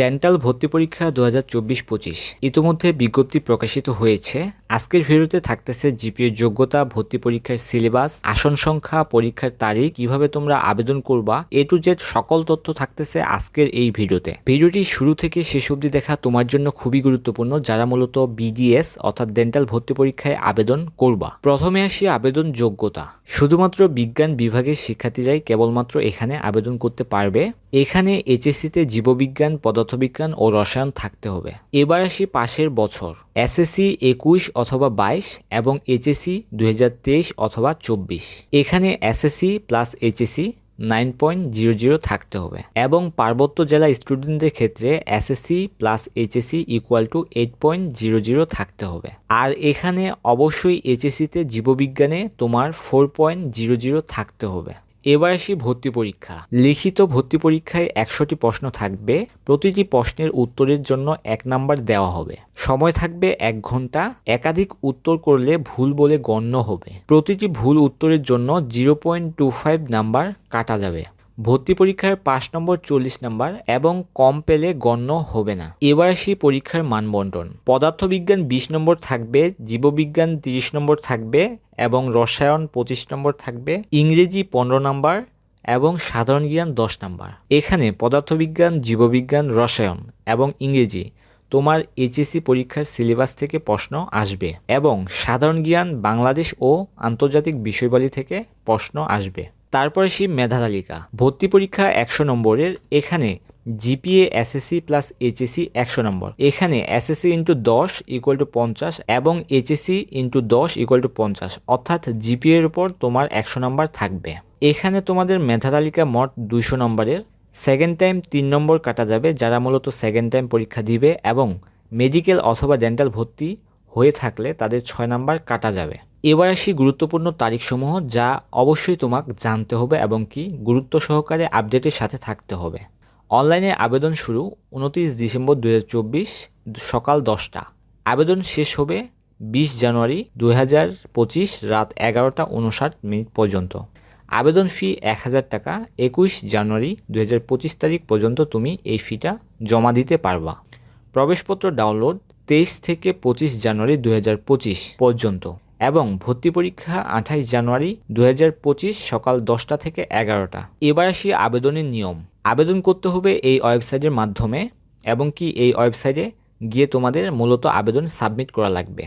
Dental ভর্তি পরীক্ষা দু হাজার চব্বিশ পঁচিশ। ইতিমধ্যে বিজ্ঞপ্তি প্রকাশিত হয়েছে। আজকের ভিডিওতে থাকতেছে জিপিএর যোগ্যতা, ভর্তি পরীক্ষার সিলেবাস, আসন সংখ্যা, পরীক্ষার তারিখ, কীভাবে তোমরা আবেদন করবা, এ টু জেড সকল তথ্য থাকতেছে আজকের এই ভিডিওতে। ভিডিওটি শুরু থেকে শেষ অবধি দেখা তোমার জন্য খুবই গুরুত্বপূর্ণ, যারা মূলত বিডিএস অর্থাৎ ডেন্টাল ভর্তি পরীক্ষায় আবেদন করবা। প্রথমে আসি আবেদন যোগ্যতা। শুধুমাত্র বিজ্ঞান বিভাগের শিক্ষার্থীরাই কেবলমাত্র এখানে আবেদন করতে পারবে। এখানে এইচএসসিতে জীববিজ্ঞান, পদার্থবিজ্ঞান ও রসায়ন থাকতে হবে। এবার আসি পাশের বছর। এসএসসি একুশ অথবা বাইশ এবং এইচএসসি দু হাজার তেইশ অথবা চব্বিশ। এখানে SSC plus HSC nine point zero zero থাকতে হবে। এবং পার্বত্য জেলা স্টুডেন্টদের ক্ষেত্রে SSC plus HSC equal to eight point zero zero থাকতে হবে। আর এখানে অবশ্যই এইচএসসিতে জীববিজ্ঞানে তোমার ফোর পয়েন্ট জিরো জিরো থাকতে হবে। এবার আসি ভর্তি পরীক্ষা। লিখিত ভর্তি পরীক্ষায় একশোটি প্রশ্ন থাকবে, প্রতিটি প্রশ্নের উত্তরের জন্য এক নাম্বার দেওয়া হবে। সময় থাকবে এক ঘণ্টা, একাধিক উত্তর করলে ভুল বলে গণ্য হবে। প্রতিটি ভুল উত্তরের জন্য zero point two five number কাটা যাবে। ভর্তি পরীক্ষার পাঁচ নম্বর চল্লিশ নাম্বার এবং কম পেলে গণ্য হবে না। এবার আসি পরীক্ষার মানবন্টন। পদার্থবিজ্ঞান বিশ নম্বর থাকবে, জীববিজ্ঞান তিরিশ নম্বর থাকবে এবং রসায়ন পঁচিশ নম্বর থাকবে, ইংরেজি পনেরো নম্বর এবং সাধারণ জ্ঞান দশ নম্বর। এখানে পদার্থবিজ্ঞান, জীববিজ্ঞান, রসায়ন এবং ইংরেজি তোমার এইচএসসি পরীক্ষার সিলেবাস থেকে প্রশ্ন আসবে এবং সাধারণ জ্ঞান বাংলাদেশ ও আন্তর্জাতিক বিষয়বলী থেকে প্রশ্ন আসবে। তারপরে সেই মেধা তালিকা ভর্তি পরীক্ষা একশো নম্বরের। এখানে জিপিএ, এসএসসি প্লাস এইচএসসি একশো নম্বর। এখানে এসএসসি ইন্টু দশ ইকুয়াল টু পঞ্চাশ এবং এইচএসসি ইন্টু দশ ইকুয়াল টু পঞ্চাশ। অর্থাৎ জিপিএ এর উপর তোমার একশো নম্বর থাকবে। এখানে তোমাদের মেধা তালিকা মোট দুইশো নম্বরের। সেকেন্ড টাইম তিন নম্বর কাটা যাবে, যারা মূলত সেকেন্ড টাইম পরীক্ষা দিবে এবং মেডিকেল অথবা ডেন্টাল ভর্তি হয়ে থাকলে তাদের ছয় নাম্বার কাটা যাবে। এবার আসি গুরুত্বপূর্ণ তারিখসমূহ, যা অবশ্যই তোমাকে জানতে হবে এবং কি গুরুত্ব সহকারে আপডেটের সাথে থাকতে হবে। অনলাইনে আবেদন শুরু উনত্রিশ ডিসেম্বর দু হাজার চব্বিশ সকাল দশটা। আবেদন শেষ হবে বিশ জানুয়ারি দু হাজার পঁচিশ রাত এগারোটা উনষাট মিনিট পর্যন্ত। আবেদন ফি এক হাজার টাকা। একুশ জানুয়ারি দু হাজার পঁচিশ তারিখ পর্যন্ত তুমি এই ফিটা জমা দিতে পারবা। প্রবেশপত্র ডাউনলোড তেইশ থেকে পঁচিশ জানুয়ারি দু হাজার পঁচিশ পর্যন্ত এবং ভর্তি পরীক্ষা আঠাইশ জানুয়ারি দু হাজার পঁচিশ সকাল দশটা থেকে এগারোটা। এবার আসি আবেদনের নিয়ম। আবেদন করতে হবে এই ওয়েবসাইটের মাধ্যমে এবং কি এই ওয়েবসাইটে গিয়ে তোমাদের মূলত আবেদন সাবমিট করা লাগবে।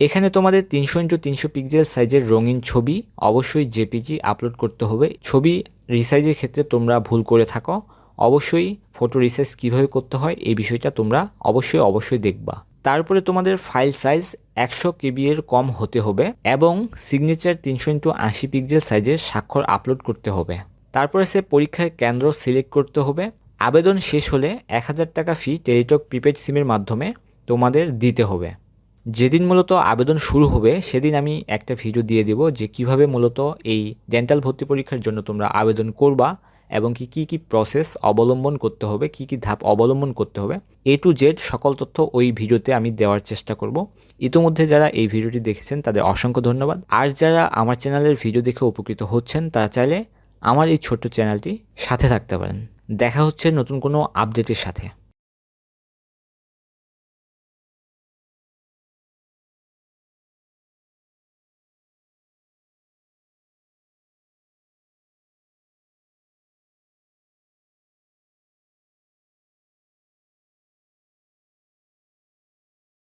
এখানে তোমাদের তিনশো ইন্টু তিনশো পিক্সেল সাইজের রঙিন ছবি, অবশ্যই জেপিজি আপলোড করতে হবে। ছবি রিসাইজের ক্ষেত্রে তোমরা ভুল করে থাকো। অবশ্যই ফটো রিসাইজ কীভাবে করতে হয় এই বিষয়টা তোমরা অবশ্যই অবশ্যই দেখবা। তারপরে তোমাদের ফাইল সাইজ একশো কেবি এর কম হতে হবে এবং সিগনেচার তিনশো ইন্টু আশি পিক্সেল সাইজের স্বাক্ষর আপলোড করতে হবে। তারপরে সে পরীক্ষার কেন্দ্র সিলেক্ট করতে হবে। আবেদন শেষ হলে এক হাজার টাকা ফি টেলিটক প্রিপেড সিমের মাধ্যমে তোমাদের দিতে হবে। যেদিন মূলত আবেদন শুরু হবে, সেদিন আমি একটা ভিডিও দিয়ে দেব যে কীভাবে মূলত এই ডেন্টাল ভর্তি পরীক্ষার জন্য তোমরা আবেদন করবা এবং কি, কী কী প্রসেস অবলম্বন করতে হবে, কি কি ধাপ অবলম্বন করতে হবে। এ টু জেড সকল তথ্য ওই ভিডিওতে আমি দেওয়ার চেষ্টা করব। ইতোমধ্যে যারা এই ভিডিওটি দেখেছেন, তাদের অসংখ্য ধন্যবাদ। আর যারা আমার চ্যানেলের ভিডিও দেখে উপকৃত হচ্ছেন, তারা চাইলে আমার এই ছোট্ট চ্যানেলটি সাথে থাকতে পারেন। দেখা হচ্ছে নতুন কোনো আপডেটের সাথে।